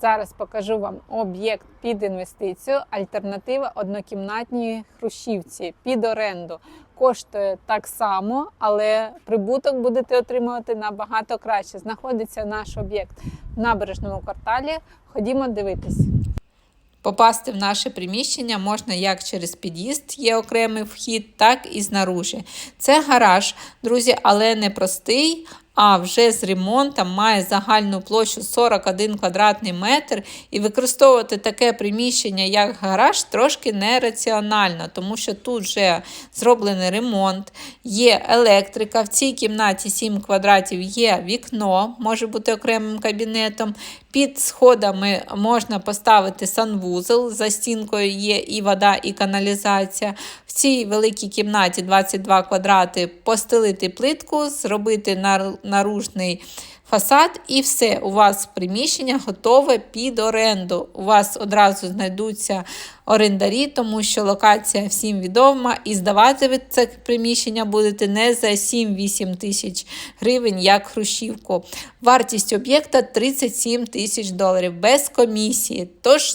Зараз покажу вам об'єкт під інвестицію, альтернатива однокімнатній хрущівці під оренду. Коштує так само, але прибуток будете отримувати набагато краще. Знаходиться наш об'єкт в набережному кварталі. Ходімо дивитись. Попасти в наше приміщення можна як через під'їзд, є окремий вхід, так і знаружи. Це гараж, друзі, але не простий, а вже з ремонтом має загальну площу 41 квадратний метр. І використовувати таке приміщення, як гараж, трошки нераціонально, тому що тут вже зроблений ремонт, є електрика. В цій кімнаті 7 квадратів є вікно, може бути окремим кабінетом. Під сходами можна поставити санвузол, за стінкою є і вода, і каналізація. В цій великій кімнаті 22 квадрати постелити плитку, зробити нар- наружний фасад, і все. У вас приміщення готове під оренду. У вас одразу знайдуться орендарі, тому що локація всім відома, і здавати ви це приміщення будете не за 7-8 тисяч гривень, як хрущівку. Вартість об'єкта 37 тисяч доларів без комісії. Тож